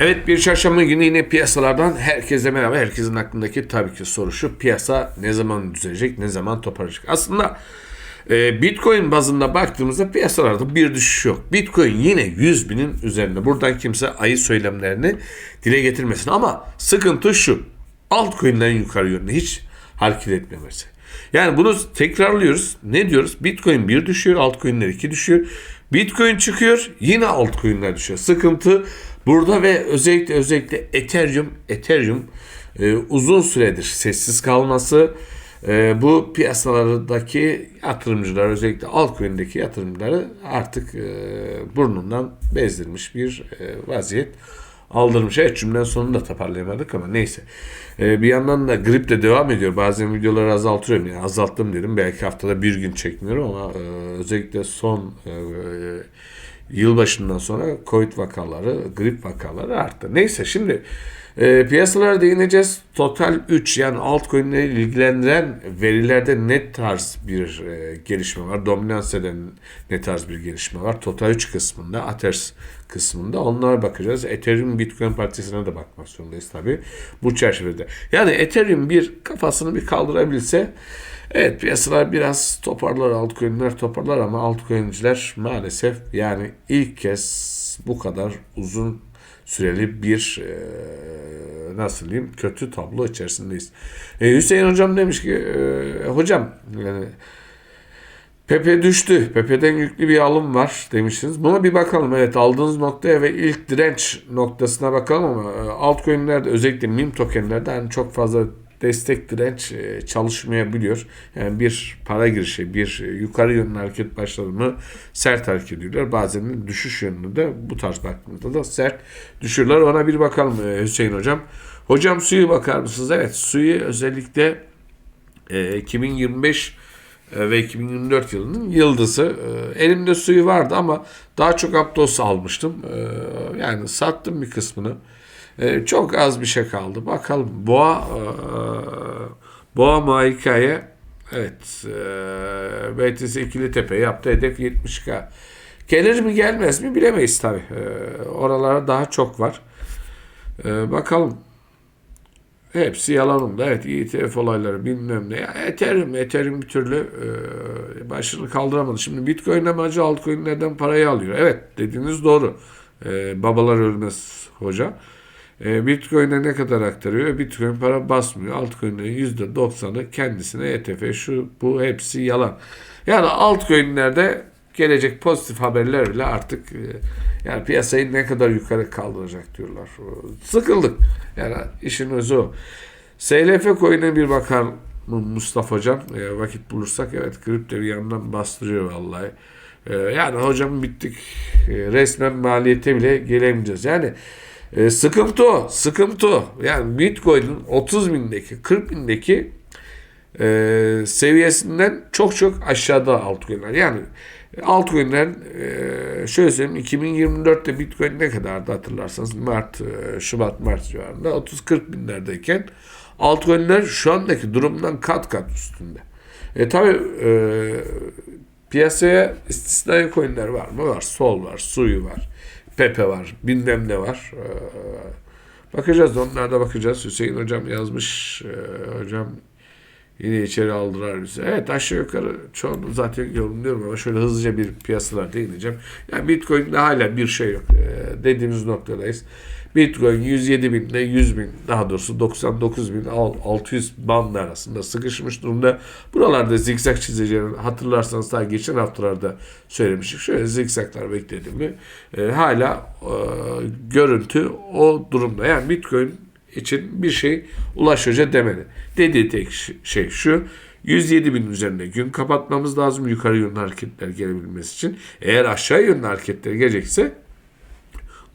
Evet bir çarşamba günü yine piyasalardan herkese merhaba. Herkesin aklındaki tabii ki soru şu. Piyasa ne zaman düzelecek, ne zaman toparlayacak? Aslında e, Bitcoin bazında baktığımızda piyasalarda bir düşüş yok. Bitcoin yine 100 binin üzerinde. Buradan kimse ayı söylemlerini dile getirmesin. Ama sıkıntı şu. Altcoin'den yukarı yönde hiç hareket etmemesi. Yani bunu tekrarlıyoruz. Ne diyoruz? Bitcoin 1 düşüyor, altcoin'ler 2 düşüyor. Bitcoin çıkıyor, yine altcoin'ler düşüyor. Sıkıntı burada ve özellikle özellikle Ethereum, Ethereum e, uzun süredir sessiz kalması e, bu piyasalardaki yatırımcılar özellikle altcoin'deki yatırımcıları artık e, burnundan bezdirmiş bir e, vaziyet aldırmış. Evet cümlenin sonunu da toparlayamadık ama neyse. Ee, bir yandan da grip de devam ediyor. Bazen videoları azaltıyorum. Yani azalttım dedim. Belki haftada bir gün çekmiyorum ama e, özellikle son e, yılbaşından sonra Covid vakaları, grip vakaları arttı. Neyse şimdi e, piyasalara değineceğiz. Total 3 yani altcoin'leri ilgilendiren verilerde ne tarz bir e, gelişme var? Dominance'den ne tarz bir gelişme var? Total 3 kısmında, Athers kısmında onlara bakacağız. Ethereum Bitcoin partisine de bakmak zorundayız tabi bu çerçevede. Yani Ethereum bir kafasını bir kaldırabilse Evet piyasalar biraz toparlar altcoin'ler toparlar ama altcoin'ciler maalesef yani ilk kez bu kadar uzun süreli bir e, nasıl diyeyim kötü tablo içerisindeyiz. E, Hüseyin hocam demiş ki e, hocam yani Pepe düştü. Pepe'den yüklü bir alım var demiştiniz. Buna bir bakalım. Evet aldığınız noktaya ve ilk direnç noktasına bakalım ama e, altcoin'lerde özellikle meme tokenlerde hani çok fazla destek direnç e, çalışmayabiliyor. Yani bir para girişi, bir yukarı yönlü hareket başladı sert hareket ediyorlar. Bazen düşüş yönünde de bu tarz baktığımızda da sert düşürler. Ona bir bakalım e, Hüseyin hocam. Hocam suyu bakar mısınız? Evet suyu özellikle 2025 ve 2024 yılının yıldızı. Elimde suyu vardı ama daha çok Aptos almıştım. Yani sattım bir kısmını. E, çok az bir şey kaldı. Bakalım Boğa e, Boğa Maika'ya evet e, BTS ikili tepe yaptı. Hedef 70K. Gelir mi gelmez mi bilemeyiz tabi. E, oralara daha çok var. E, bakalım. Hepsi yalanımda. Evet ETF olayları bilmem ne. Ya, Ethereum, Ethereum bir türlü e, başını kaldıramadı. Şimdi Bitcoin amacı altcoin'lerden parayı alıyor. Evet dediğiniz doğru. E, babalar ölmez hoca. E, Bitcoin'e ne kadar aktarıyor? Bitcoin para basmıyor. Altcoin'lerin %90'ı kendisine ETF şu bu hepsi yalan. Yani altcoin'lerde gelecek pozitif haberler bile artık e, yani piyasayı ne kadar yukarı kaldıracak diyorlar. Sıkıldık. Yani işin özü o. SLF coin'e bir bakar Mustafa Hocam. E, vakit bulursak evet kripto bir yandan bastırıyor vallahi. E, yani hocam bittik. E, resmen maliyete bile gelemeyeceğiz. Yani e, sıkıntı o. Sıkıntı o. Yani Bitcoin'in 30 bindeki 40 bindeki e, seviyesinden çok çok aşağıda altcoin'ler. Yani altcoin'ler e, şöyle söyleyeyim 2024'te Bitcoin ne kadardı hatırlarsanız Mart, e, Şubat, Mart civarında 30-40 binlerdeyken altcoin'ler şu andaki durumdan kat kat üstünde. E tabi e, piyasaya istisnai coin'ler var mı? Var. Sol var, Suyu var. Pepe var, bilmem ne var. Ee, bakacağız, onlara bakacağız. Hüseyin hocam yazmış. Ee, hocam yine içeri aldılar bizi. Evet aşağı yukarı çoğunu zaten yorumluyorum ama şöyle hızlıca bir piyasalar değineceğim. Yani Bitcoin'de hala bir şey yok. Ee, dediğimiz noktadayız. Bitcoin 107 bin ile 100 bin daha doğrusu 99 bin 600 band arasında sıkışmış durumda. Buralarda zikzak çizeceğini hatırlarsanız daha geçen haftalarda söylemiştik. Şöyle zikzaklar bekledim mi e, hala e, görüntü o durumda. Yani Bitcoin için bir şey Ulaş demedi. Dediği tek şey şu 107 bin üzerinde gün kapatmamız lazım yukarı yönlü hareketler gelebilmesi için. Eğer aşağı yönlü hareketler gelecekse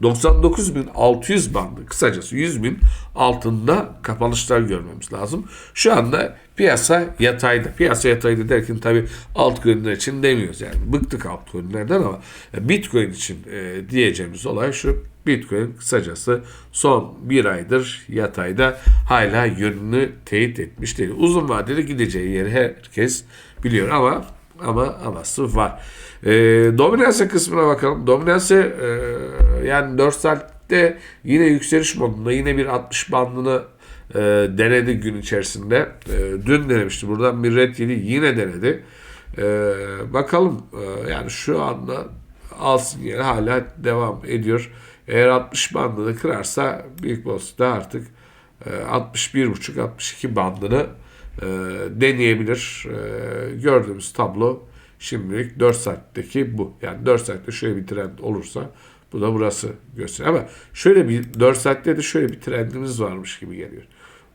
99.600 bandı kısacası 100 bin altında kapanışlar görmemiz lazım. Şu anda piyasa yatayda. Piyasa yatayda derken tabi altcoin'ler için demiyoruz yani. Bıktık altcoin'lerden ama Bitcoin için e, diyeceğimiz olay şu. Bitcoin kısacası son bir aydır yatayda hala yönünü teyit etmiş değil. Uzun vadeli gideceği yeri herkes biliyor ama ama aması var. E, dominanse kısmına bakalım. Dominanse e, yani 4 saat saatlikte yine yükseliş modunda yine bir 60 bandını e, denedi gün içerisinde. E, dün denemişti. Buradan bir red yedi yine denedi. E, bakalım e, yani şu anda alsın yeri hala devam ediyor. Eğer 60 bandını kırarsa Büyük Boss'ta artık e, 61.5-62 bandını e, deneyebilir. E, gördüğümüz tablo şimdilik 4 saatteki bu. Yani 4 saatte şöyle bir trend olursa bu da burası gösteriyor. Ama şöyle bir 4 saatte de şöyle bir trendimiz varmış gibi geliyor.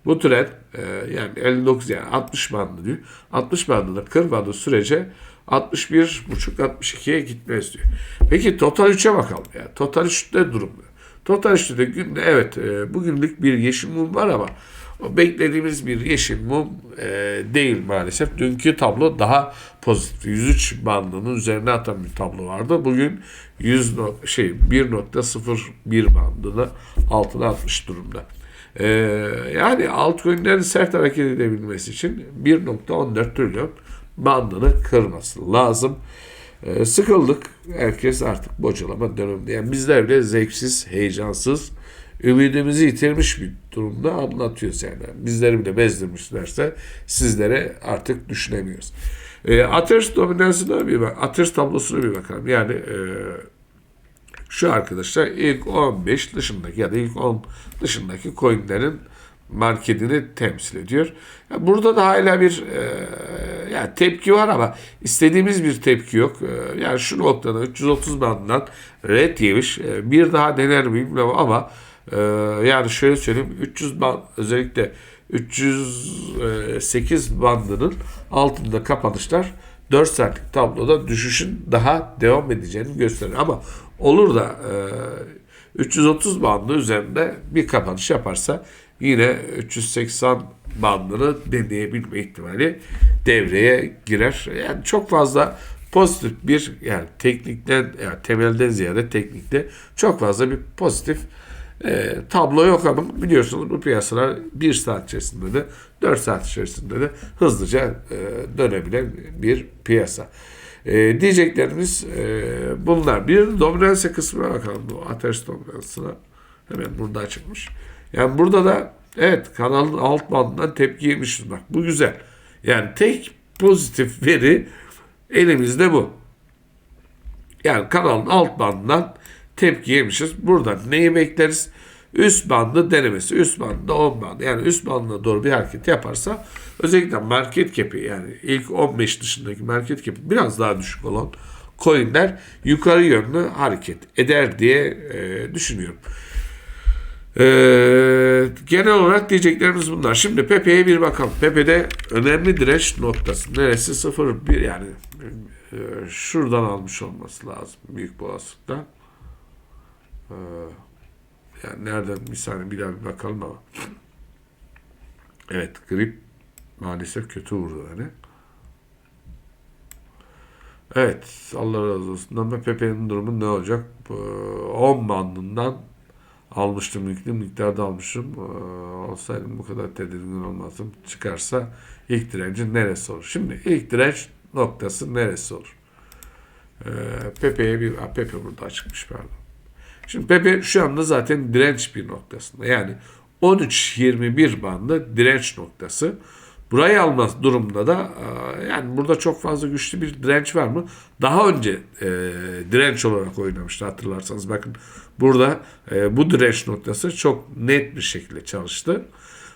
Bu trend e, yani 59 yani 60 bandı diyor. 60 bandını kırmadığı sürece 61.5-62'ye gitmez diyor. Peki Total 3'e bakalım. Yani Total 3'te durum? Total 3'te de günde evet e, bugünlük bir yeşil mum var ama beklediğimiz bir yeşil mum e, değil maalesef. Dünkü tablo daha pozitif. 103 bandının üzerine atan bir tablo vardı. Bugün 100 no- şey 1.01 bandını altına atmış durumda. E, yani altcoin'lerin sert hareket edebilmesi için 1.14 trilyon bandını kırması lazım. E, sıkıldık. Herkes artık bocalama döneminde. Yani bizler bile zevksiz, heyecansız, ümidimizi yitirmiş bir durumda anlatıyoruz yani. Bizleri bile bezdirmişlerse sizlere artık düşünemiyoruz. E, Ateş dominansına bir bak, Ateş tablosuna bir bakalım. Yani e, şu arkadaşlar ilk 15 dışındaki ya da ilk 10 dışındaki coinlerin marketini temsil ediyor. Ya burada da hala bir e, yani tepki var ama istediğimiz bir tepki yok. E, yani şu noktada 330 bandından red yemiş. E, bir daha dener mi bilmiyorum ama e, yani şöyle söyleyeyim 300 band özellikle 308 bandının altında kapanışlar 4 saatlik tabloda düşüşün daha devam edeceğini gösteriyor. Ama olur da e, 330 bandı üzerinde bir kapanış yaparsa yine 380 bandını deneyebilme ihtimali devreye girer. Yani çok fazla pozitif bir yani teknikten yani temelden ziyade teknikte çok fazla bir pozitif e, tablo yok ama biliyorsunuz bu piyasalar 1 saat içerisinde de 4 saat içerisinde de hızlıca e, dönebilen bir piyasa. E, diyeceklerimiz e, bunlar. Bir dominansa kısmına bakalım. Bu ateş dominansına hemen burada açılmış. Yani burada da evet kanalın alt bandından tepki yemişiz bak. Bu güzel. Yani tek pozitif veri elimizde bu. Yani kanalın alt bandından tepki yemişiz. Buradan neyi bekleriz? Üst bandı denemesi. Üst bandı 10 bandı. Yani üst bandına doğru bir hareket yaparsa özellikle market cap'i yani ilk 15 dışındaki market cap'i biraz daha düşük olan coinler yukarı yönlü hareket eder diye e, düşünüyorum. E, genel olarak diyeceklerimiz bunlar. Şimdi Pepe'ye bir bakalım. Pepe'de önemli direnç noktası. Neresi? 0 1 yani e, şuradan almış olması lazım büyük olasılıkla. Ee, yani nereden bir saniye bir daha bir bakalım ama. Evet grip maalesef kötü vurdu hani. Evet Allah razı olsun ama Pepe'nin durumu ne olacak? Ee, 10 bandından almıştım yüklü miktarda almışım. Ee, olsaydım bu kadar tedirgin olmazdım. Çıkarsa ilk direncin neresi olur? Şimdi ilk direnç noktası neresi olur? Ee, Pepe'ye bir... Ha, Pepe burada açıkmış pardon. Şimdi Pepe şu anda zaten direnç bir noktasında. Yani 13-21 bandı direnç noktası. Burayı almaz durumda da e, yani burada çok fazla güçlü bir direnç var mı? Daha önce e, direnç olarak oynamıştı hatırlarsanız. Bakın burada e, bu direnç noktası çok net bir şekilde çalıştı.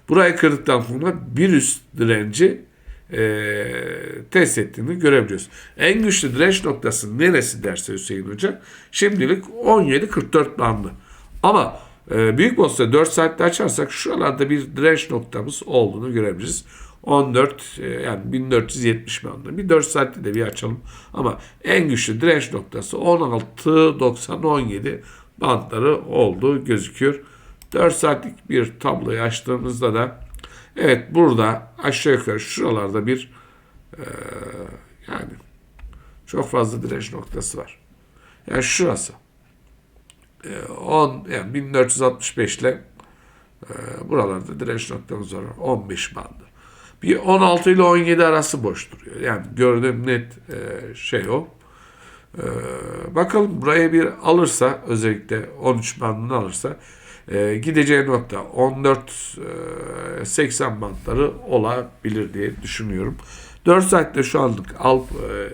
Burayı kırdıktan sonra bir üst direnci e, test ettiğini görebiliyoruz. En güçlü direnç noktası neresi derse Hüseyin Hoca? Şimdilik 17.44 bandı. Ama e, Büyük Boss'ta 4 saatte açarsak şuralarda bir direnç noktamız olduğunu görebiliriz. 14 e, yani 1470 bandı. Bir 4 saatte de bir açalım. Ama en güçlü direnç noktası 16.90-17 bantları olduğu gözüküyor. 4 saatlik bir tabloyu açtığımızda da Evet burada aşağı yukarı şuralarda bir e, yani çok fazla direnç noktası var. Yani şurası. E, 10 yani 1465 ile e, buralarda direnç noktamız var. 15 bandı. Bir 16 ile 17 arası boş duruyor. Yani gördüğüm net e, şey o. Ee, bakalım buraya bir alırsa özellikle 13 bandını alırsa e, gideceği nokta 14 e, 80 bantları olabilir diye düşünüyorum. 4 saatte şu anlık al e,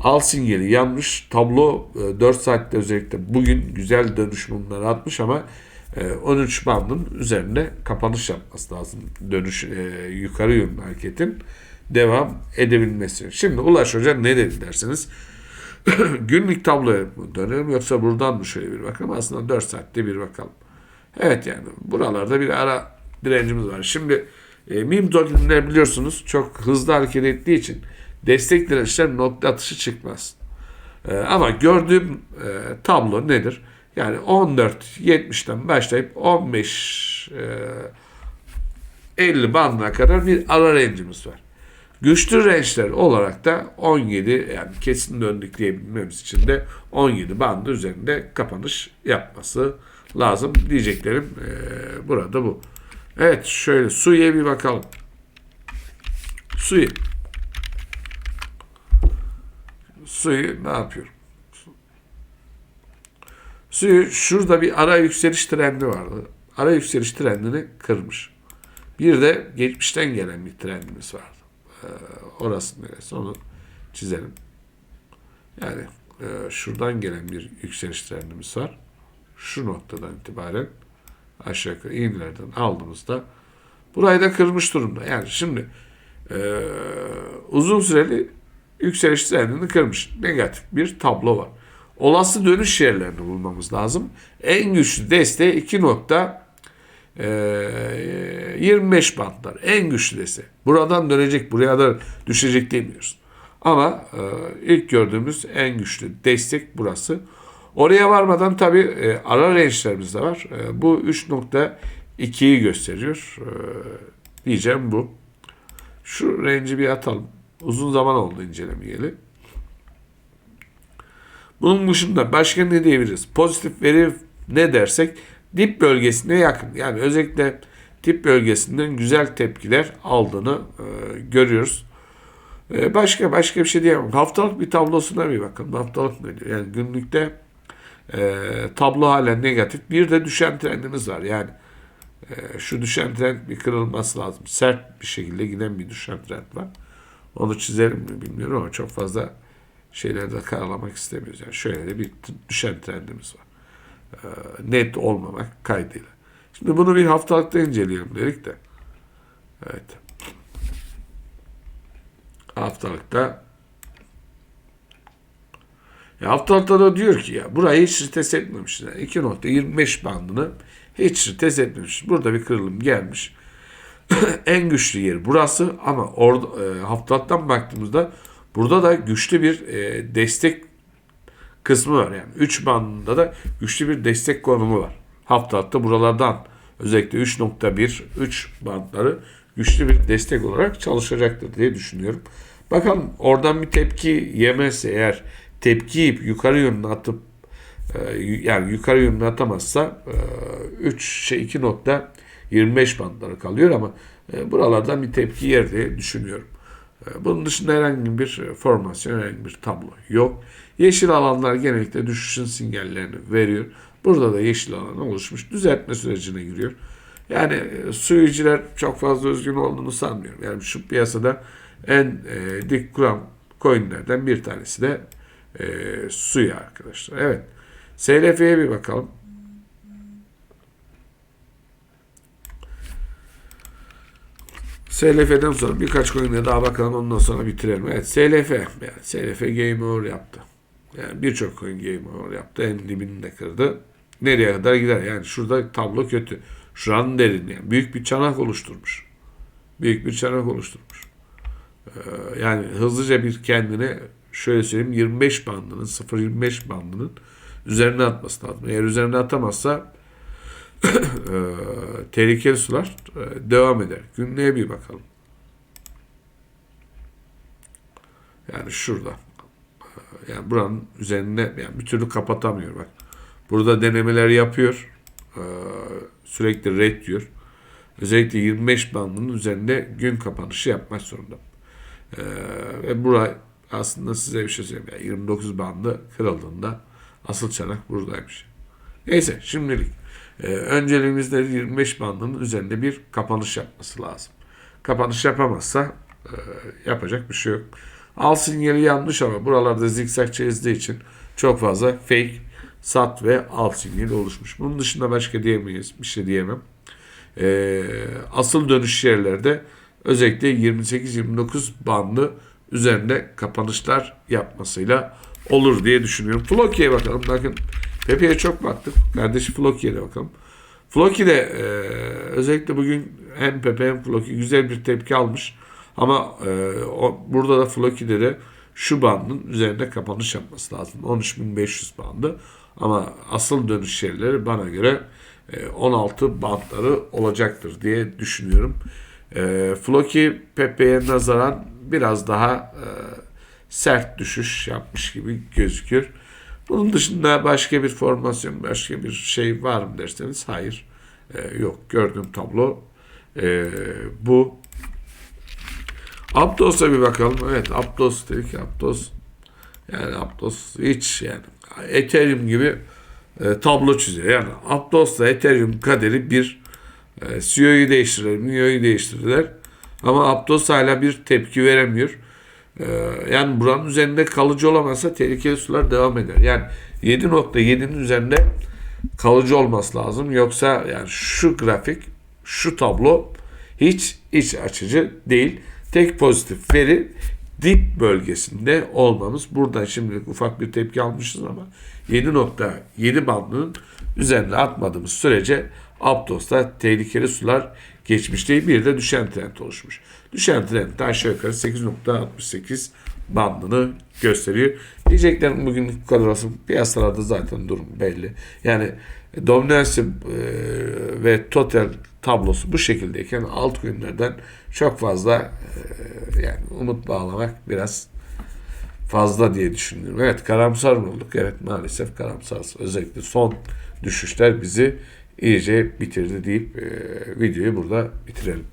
al sinyali yanmış. Tablo e, 4 saatte özellikle bugün güzel dönüş mumları atmış ama e, 13 bandın üzerinde kapanış yapması lazım. Dönüş e, yukarı yönlü hareketin devam edebilmesi. Şimdi Ulaş Hoca ne dedi derseniz günlük tabloya dönelim yoksa buradan mı şöyle bir bakalım? Aslında 4 saatte bir bakalım. Evet yani buralarda bir ara direncimiz var. Şimdi e, mim tokenler biliyorsunuz çok hızlı hareket ettiği için destek dirençler nokta atışı çıkmaz. E, ama gördüğüm e, tablo nedir? Yani 14.70'den başlayıp 15 e, 50 bandına kadar bir ara range'imiz var. Güçlü range'ler olarak da 17 yani kesin döndük diyebilmemiz için de 17 bandı üzerinde kapanış yapması lazım diyeceklerim e, burada bu. Evet şöyle suya bir bakalım. Suyu. Suyu ne yapıyor? Suyu şurada bir ara yükseliş trendi vardı. Ara yükseliş trendini kırmış. Bir de geçmişten gelen bir trendimiz vardı. Ee, orası neresi onu çizelim. Yani e, şuradan gelen bir yükseliş trendimiz var. Şu noktadan itibaren aşağı yukarı iğnelerden aldığımızda burayı da kırmış durumda. Yani şimdi e, uzun süreli yükseliş trendini kırmış. Negatif bir tablo var. Olası dönüş yerlerini bulmamız lazım. En güçlü desteği 2 nokta e, 25 bantlar. En güçlü desteği. Buradan dönecek, buraya da düşecek demiyoruz. Ama e, ilk gördüğümüz en güçlü destek burası. Oraya varmadan tabi e, ara range'lerimiz de var. E, bu 3.2'yi gösteriyor. E, diyeceğim bu. Şu range'i bir atalım. Uzun zaman oldu incelemeyeli. Bunun dışında başka ne diyebiliriz? Pozitif veri ne dersek dip bölgesine yakın. Yani özellikle dip bölgesinden güzel tepkiler aldığını e, görüyoruz. E, başka başka bir şey diyemem. Haftalık bir tablosuna bir bakın. Haftalık ne diyor? Yani günlükte e, tablo halen negatif. Bir de düşen trendimiz var. Yani e, şu düşen trend bir kırılması lazım. Sert bir şekilde giden bir düşen trend var. Onu çizelim mi bilmiyorum ama çok fazla şeylerde karalamak istemiyoruz. Yani şöyle de bir düşen trendimiz var. E, net olmamak kaydıyla. Şimdi bunu bir haftalıkta inceleyelim dedik de. Evet. Haftalıkta ya haftalıkta da diyor ki ya burayı hiç test etmemişler. Yani 2.25 bandını hiç test etmemiş. Burada bir kırılım gelmiş. en güçlü yer burası ama orada e, haftalıktan baktığımızda burada da güçlü bir e, destek kısmı var. Yani 3 bandında da güçlü bir destek konumu var. Haftalıkta buralardan özellikle 3.1 3 bandları güçlü bir destek olarak çalışacaktır diye düşünüyorum. Bakalım oradan bir tepki yemezse eğer tepki yukarı yönüne atıp e, yani yukarı yönüne atamazsa 3 şey 2 nokta 25 bandları kalıyor ama e, buralardan bir tepki yer diye düşünüyorum. E, bunun dışında herhangi bir formasyon, herhangi bir tablo yok. Yeşil alanlar genellikle düşüşün sinyallerini veriyor. Burada da yeşil alan oluşmuş. Düzeltme sürecine giriyor. Yani suyucular çok fazla özgün olduğunu sanmıyorum. Yani şu piyasada en e, dik kuran coinlerden bir tanesi de e, suya arkadaşlar. Evet. SLF'ye bir bakalım. SLF'den sonra birkaç coin'e daha bakalım ondan sonra bitirelim. Evet SLF. Yani SLF game over yaptı. Yani birçok coin game over yaptı. En dibini de kırdı. Nereye kadar gider? Yani şurada tablo kötü. Şuranın derin yani. Büyük bir çanak oluşturmuş. Büyük bir çanak oluşturmuş. Ee, yani hızlıca bir kendine şöyle söyleyeyim 25 bandının 0.25 bandının üzerine atması lazım. Eğer üzerine atamazsa tehlikeli sular e, devam eder. Günlüğe bir bakalım. Yani şurada. E, yani buranın üzerinde yani bir türlü kapatamıyor bak. Burada denemeler yapıyor. E, sürekli red diyor. Özellikle 25 bandının üzerinde gün kapanışı yapmak zorunda. Ve buraya aslında size bir şey söyleyeyim. Yani 29 bandı kırıldığında asıl çanak buradaymış. Neyse şimdilik e, önceliğimizde 25 bandının üzerinde bir kapanış yapması lazım. Kapanış yapamazsa e, yapacak bir şey yok. Al sinyali yanlış ama buralarda zikzak çizdiği için çok fazla fake, sat ve al sinyali oluşmuş. Bunun dışında başka diyemeyiz. Bir şey diyemem. E, asıl dönüş yerlerde özellikle 28-29 bandı üzerinde kapanışlar yapmasıyla olur diye düşünüyorum. Floki'ye bakalım. Bakın Pepe'ye çok baktık. Kardeşi Floki'ye de bakalım. Floki de e, özellikle bugün hem Pepe hem Floki güzel bir tepki almış. Ama e, o, burada da Floki'de de şu bandın üzerinde kapanış yapması lazım. 13.500 bandı. Ama asıl dönüş yerleri bana göre e, 16 bandları olacaktır diye düşünüyorum. E, Floki Pepe'ye nazaran biraz daha e, sert düşüş yapmış gibi gözüküyor. Bunun dışında başka bir formasyon, başka bir şey var mı derseniz hayır. E, yok. Gördüğüm tablo e, bu. Aptos'a bir bakalım. Evet Aptos dedik. Aptos yani Aptos hiç yani Ethereum gibi e, tablo çiziyor. Yani Aptos'la Ethereum kaderi bir e, CEO'yu değiştirdiler, MIO'yu değiştirdiler. Ama Aptos hala bir tepki veremiyor. E, yani buranın üzerinde kalıcı olamazsa tehlikeli sular devam eder. Yani 7.7'nin üzerinde kalıcı olması lazım. Yoksa yani şu grafik, şu tablo hiç iç açıcı değil. Tek pozitif veri dip bölgesinde olmamız. Buradan şimdilik ufak bir tepki almışız ama 7.7 bandının üzerine atmadığımız sürece Aptos'ta tehlikeli sular geçmiş değil. Bir de düşen trend oluşmuş. Düşen trend de aşağı yukarı 8.68 bandını gösteriyor. Diyeceklerim bugün bu kadar olsun. Piyasalarda zaten durum belli. Yani dominansı e, ve total tablosu bu şekildeyken alt günlerden çok fazla e, yani umut bağlamak biraz fazla diye düşünüyorum. Evet karamsar olduk? Evet maalesef karamsarız. Özellikle son düşüşler bizi iyice bitirdi deyip e, videoyu burada bitirelim.